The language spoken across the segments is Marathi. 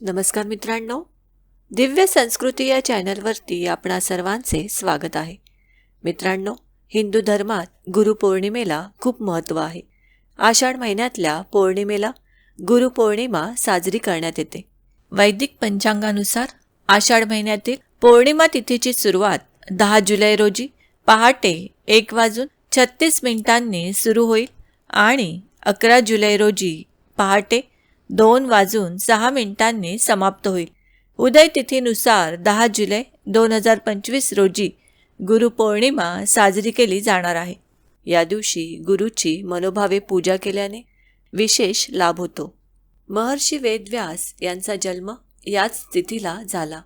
नमस्कार मित्रांनो दिव्य संस्कृती या चॅनलवरती आपणा सर्वांचे स्वागत आहे. मित्रांनो हिंदू धर्मात गुरुपौर्णिमेला खूप महत्त्व आहे. आषाढ महिन्यातल्या पौर्णिमेला गुरुपौर्णिमा साजरी करण्यात येते. वैदिक पंचांगानुसार आषाढ महिन्यातील पौर्णिमा तिथीची सुरुवात दहा जुलै रोजी पहाटे एक वाजून छत्तीस मिनिटांनी सुरू होईल आणि अकरा जुलै रोजी पहाटे दोन वाजून सहा मिनिटांनी समाप्त होईल. उदय तिथीनुसार दहा जुलै दोन हजार पंचवीस रोजी गुरुपौर्णिमा साजरी केली जाणार आहे. या दिवशी गुरुची मनोभावे पूजा केल्याने विशेष लाभ होतो. महर्षी वेदव्यास यांचा जन्म याच तिथीला झाला.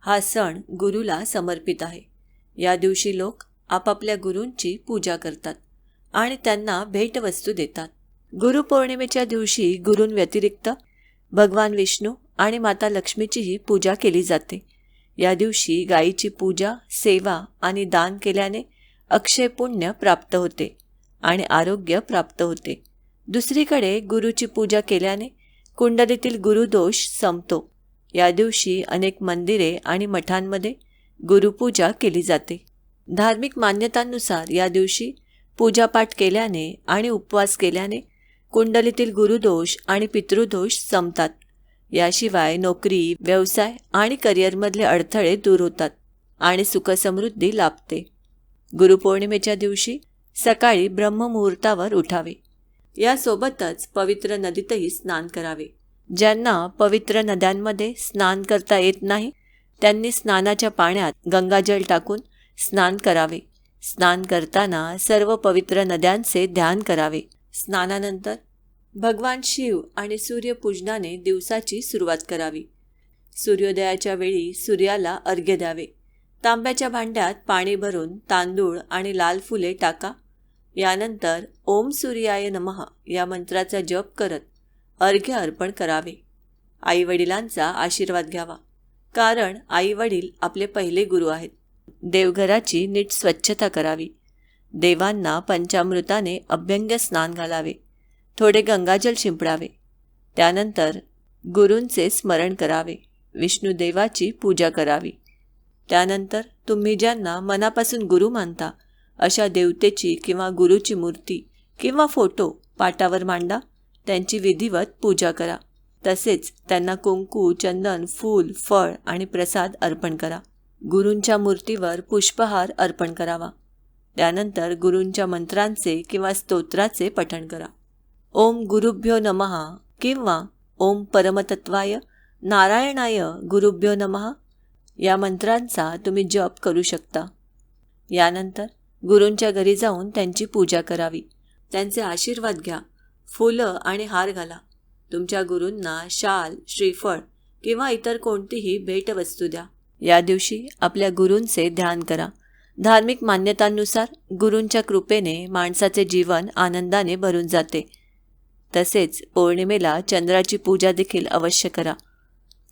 हा सण गुरुला समर्पित आहे. या दिवशी लोक आपापल्या गुरूंची पूजा करतात आणि त्यांना भेटवस्तू देतात. गुरुपौर्णिमेच्या दिवशी गुरूंव्यतिरिक्त भगवान विष्णू आणि माता लक्ष्मीचीही पूजा केली जाते. या दिवशी गायीची पूजा सेवा आणि दान केल्याने अक्षय पुण्य प्राप्त होते आणि आरोग्य प्राप्त होते. दुसरीकडे गुरुची पूजा केल्याने कुंडलीतील गुरुदोष संपतो. या दिवशी अनेक मंदिरे आणि मठांमध्ये गुरुपूजा केली जाते. धार्मिक मान्यतांनुसार या दिवशी पूजापाठ केल्याने आणि उपवास केल्याने कुंडलीतील गुरुदोष आणि पितृदोष संपतात. याशिवाय नोकरी व्यवसाय आणि करिअरमधले अडथळे दूर होतात आणि सुखसमृद्धी लाभते. गुरुपौर्णिमेच्या दिवशी सकाळी ब्रह्ममुहूर्तावर उठावे. यासोबतच पवित्र नदीतही स्नान करावे. ज्यांना पवित्र नद्यांमध्ये स्नान करता येत नाही त्यांनी स्नानाच्या पाण्यात गंगाजल टाकून स्नान करावे. स्नान करताना सर्व पवित्र नद्यांचे ध्यान करावे. स्नानानंतर भगवान शिव आणि सूर्यपूजनाने दिवसाची सुरुवात करावी. सूर्योदयाच्या वेळी सूर्याला अर्घ्य द्यावे. तांब्याच्या भांड्यात पाणी भरून तांदूळ आणि लाल फुले टाका. यानंतर ओम सूर्याय नमः या मंत्राचा जप करत अर्घ्य अर्पण करावे. आईवडिलांचा आशीर्वाद घ्यावा. कारण आईवडील आपले पहिले गुरु आहेत. देवघराची नीट स्वच्छता करावी. देवांना पंचामृताने अभ्यंग स्नान घालावे थोडे गंगाजल शिंपडावे. त्यानंतर गुरूंचे स्मरण करावे विष्णुदेवाची पूजा करावी. त्यानंतर तुम्ही ज्यांना मनापासून गुरु मानता अशा देवतेची किंवा गुरुची मूर्ती किंवा फोटो पाटावर मांडा त्यांची विधिवत पूजा करा. तसेच त्यांना कुंकू चंदन फूल फळ आणि प्रसाद अर्पण करा. गुरूंच्या मूर्तीवर पुष्पहार अर्पण करावा. त्यानंतर गुरूंच्या मंत्रांचे किंवा स्तोत्राचे पठण करा. ओम गुरुभ्यो नमहा किंवा ओम परमतत्वाय नारायणाय गुरुभ्यो नमहा या मंत्रांचा तुम्ही जप करू शकता. यानंतर गुरूंच्या घरी जाऊन त्यांची पूजा करावी. त्यांचे आशीर्वाद घ्या. फुलं आणि हार घाला. तुमच्या गुरूंना शाल श्रीफळ किंवा इतर कोणतीही भेटवस्तू द्या. या दिवशी आपल्या गुरूंचे ध्यान करा. धार्मिक मान्यतांनुसार गुरूंच्या कृपेने माणसाचे जीवन आनंदाने भरून जाते. तसेच पौर्णिमेला चंद्राची पूजा देखील अवश्य करा.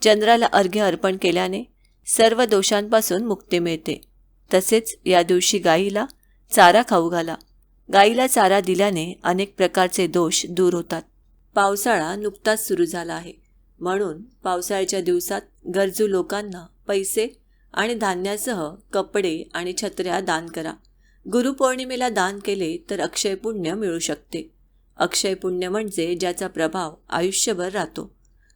चंद्राला अर्घ्य अर्पण केल्याने सर्व दोषांपासून मुक्ती मिळते. तसेच या दिवशी गाईला चारा खाऊ घाला. गाईला चारा दिल्याने अनेक प्रकारचे दोष दूर होतात. पावसाळा नुकताच सुरू झाला आहे. म्हणून पावसाळ्याच्या दिवसात गरजू लोकांना पैसे आणि धान्यासह कपडे आणि छत्र्या दान करा. गुरुपौर्णिमेला दान केले तर अक्षय पुण्य मिळू शकते. अक्षय पुण्य म्हणजे ज्याचा प्रभाव आयुष्यभर राहतो.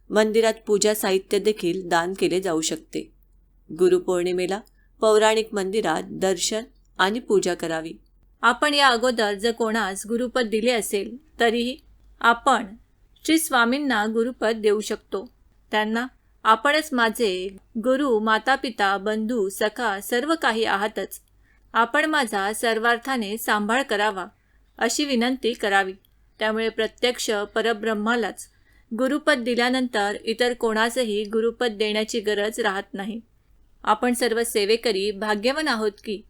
मंदिरात पूजा साहित्य देखील दान केले जाऊ शकते. गुरुपौर्णिमेला पौराणिक मंदिरात दर्शन आणि पूजा करावी. आपण या अगोदर जर कोणास गुरुपद दिले असेल तरीही आपण श्री स्वामींना गुरुपद देऊ शकतो. त्यांना आपणच माझे गुरु माता पिता बंधू सखा सर्व काही आहातच. आपण माझा सर्वार्थाने सांभाळ करावा अशी विनंती करावी. त्यामुळे प्रत्यक्ष परब्रह्मालाच गुरुपद दिल्यानंतर इतर कोणासही गुरुपद देण्याची गरज राहत नाही. आपण सर्व सेवेकरी भाग्यवान आहोत की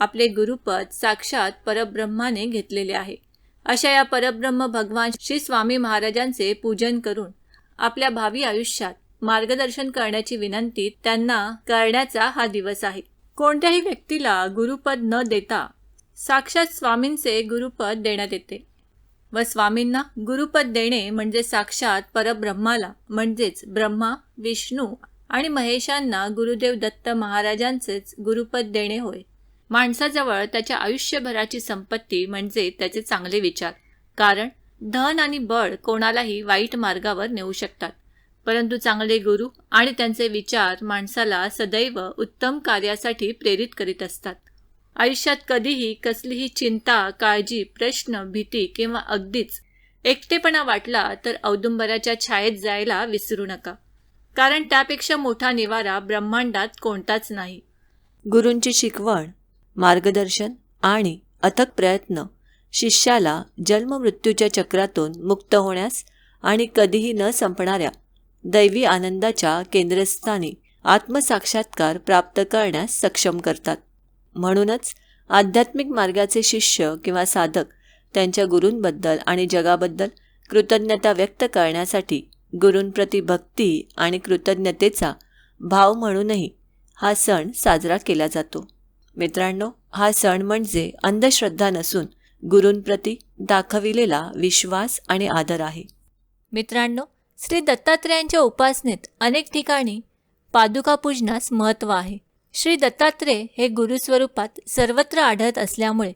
आपले गुरुपद साक्षात परब्रह्माने घेतलेले आहे. अशा या परब्रह्म भगवान श्री स्वामी महाराजांचे पूजन करून आपल्या भावी आयुष्यात मार्गदर्शन करण्याची विनंती त्यांना करण्याचा हा दिवस आहे. कोणत्याही व्यक्तीला गुरुपद न देता साक्षात स्वामींचे गुरुपद देण्यात येते व स्वामींना गुरुपद देणे म्हणजे साक्षात परब्रह्माला म्हणजेच ब्रह्मा विष्णू आणि महेशांना गुरुदेव दत्त महाराजांचेच गुरुपद देणे होय. माणसाजवळ त्याच्या आयुष्यभराची संपत्ती म्हणजे त्याचे चांगले विचार. कारण धन आणि बळ कोणालाही वाईट मार्गावर नेऊ शकतात. परंतु चांगले गुरु आणि त्यांचे विचार माणसाला सदैव उत्तम कार्यासाठी प्रेरित करीत असतात. आयुष्यात कधीही कसलीही चिंता काळजी प्रश्न भीती किंवा अगदीच एकटेपणा वाटला तर औदुंबराच्या छायेत जायला विसरू नका. कारण त्यापेक्षा मोठा निवारा ब्रह्मांडात कोणताच नाही. गुरूंची शिकवण मार्गदर्शन आणि अथक प्रयत्न शिष्याला जन्ममृत्यूच्या चक्रातून मुक्त होण्यास आणि कधीही न संपणाऱ्या दैवी आनंदाच्या केंद्रस्थानी आत्मसाक्षात्कार प्राप्त करण्यास सक्षम करतात. म्हणूनच आध्यात्मिक मार्गाचे शिष्य किंवा साधक त्यांच्या गुरूंबद्दल आणि जगाबद्दल कृतज्ञता व्यक्त करण्यासाठी गुरूंप्रती भक्ती आणि कृतज्ञतेचा भाव म्हणूनही हा सण साजरा केला जातो. मित्रांनो हा सण म्हणजे अंधश्रद्धा नसून गुरूंप्रती दाखविलेला विश्वास आणि आदर आहे. मित्रांनो श्री दत्तात्रेयांच्या उपासनेत अनेक ठिकाणी पादुका पूजनास महत्त्व आहे. श्री दत्तात्रेय हे गुरुस्वरूपात सर्वत्र आढळत असल्यामुळे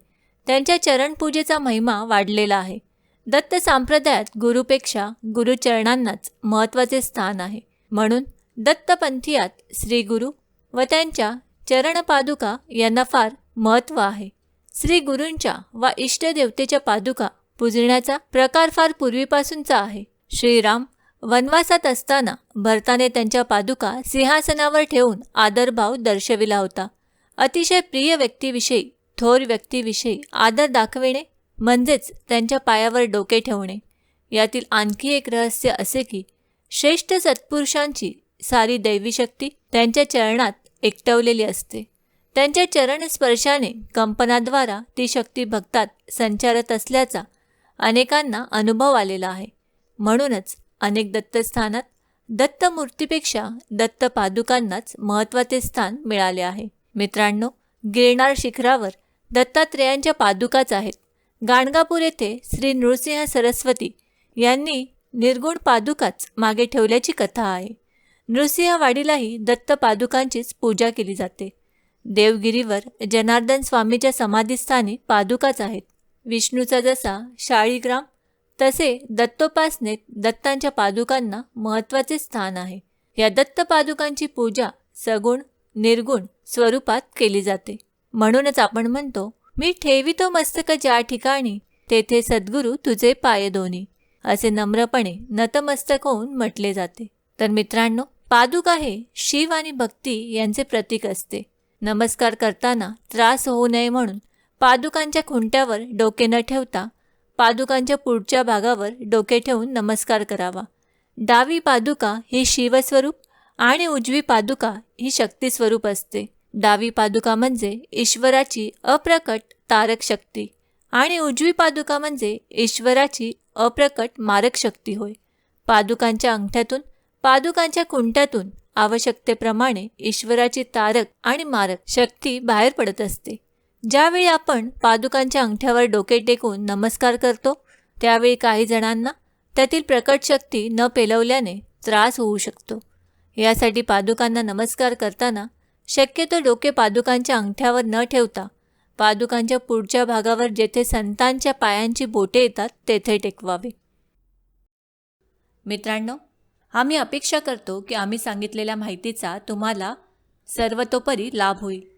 त्यांच्या चरणपूजेचा महिमा वाढलेला आहे. दत्त संप्रदायात गुरुपेक्षा गुरुचरणांनाच महत्त्वाचे स्थान आहे. म्हणून दत्तपंथीयात श्री गुरु व त्यांच्या चरणपादुका यांना फार महत्त्व आहे. श्री गुरूंच्या व इष्टदेवतेच्या पादुका पूजण्याचा प्रकार फार पूर्वीपासूनचा आहे. श्रीराम वनवासात असताना भरताने त्यांच्या पादुका सिंहासनावर ठेवून आदरभाव दर्शविला होता. अतिशय प्रिय व्यक्तीविषयी थोर व्यक्तीविषयी आदर दाखविणे म्हणजेच त्यांच्या पायावर डोके ठेवणे. यातील आणखी एक रहस्य असे की श्रेष्ठ सत्पुरुषांची सारी दैवी शक्ती त्यांच्या चरणात एकटवलेली असते. त्यांच्या चरण स्पर्शाने कंपनाद्वारा ती शक्ती भक्तात संचारत असल्याचा अनेकांना अनुभव आलेला आहे. म्हणूनच अनेक दत्तस्थानात दत्तमूर्तीपेक्षा दत्त पादुकांनाच महत्त्वाचे स्थान मिळाले आहे. मित्रांनो गिरणार शिखरावर दत्तात्रेयांच्या पादुकाच आहेत. गाणगापूर येथे श्री नृसिंह सरस्वती यांनी निर्गुण पादुकाच मागे ठेवल्याची कथा आहे. नृसिंहवाडीलाही दत्त पादुकांचीच पूजा केली जाते. देवगिरीवर जनार्दन स्वामीच्या समाधीस्थानी पादुकाच आहेत. विष्णूचा जसा शाळीग्राम तसे दत्तोपासनेत दत्तांच्या पादुकांना महत्त्वाचे स्थान आहे. या दत्त पादुकांची पूजा सगुण निर्गुण स्वरूपात केली जाते. म्हणूनच आपण म्हणतो मी ठेवितो मस्तक ज्या ठिकाणी तेथे सद्गुरू तुझे पाय दोन्ही असे नम्रपणे नतमस्तक होऊन म्हटले जाते. तर मित्रांनो पादुका हे शिव आणि भक्ती यांचे प्रतीक असते. नमस्कार करताना त्रास होऊ नये म्हणून पादुकांच्या खुंट्यावर डोके न ठेवता पादुकांच्या पुढच्या भागावर डोके ठेवून नमस्कार करावा. डावी पादुका ही शिवस्वरूप आणि उजवी पादुका ही शक्तीस्वरूप असते. डावी पादुका म्हणजे ईश्वराची अप्रकट तारक शक्ती आणि उजवी पादुका म्हणजे ईश्वराची अप्रकट मारक शक्ती होय. पादुकांच्या अंगठ्यातून पादुकांच्या कुंट्यातून आवश्यकतेप्रमाणे ईश्वराची तारक आणि मारक शक्ती बाहेर पडत असते. ज्यावेळी आपण पादुकांच्या अंगठ्यावर डोके टेकून नमस्कार करतो त्यावेळी काही जणांना त्यातील प्रकट शक्ती न पेलवल्याने त्रास होऊ शकतो. यासाठी पादुकांना नमस्कार करताना शक्यतो डोके पादुकांच्या अंगठ्यावर न ठेवता पादुकांच्या पुढच्या भागावर जेथे संतांच्या पायांची बोटे येतात तेथे टेकवावे. मित्रांनो आम्ही अपेक्षा करतो की आम्ही सांगितलेल्या माहितीचा तुम्हाला सर्वतोपरी लाभ होईल.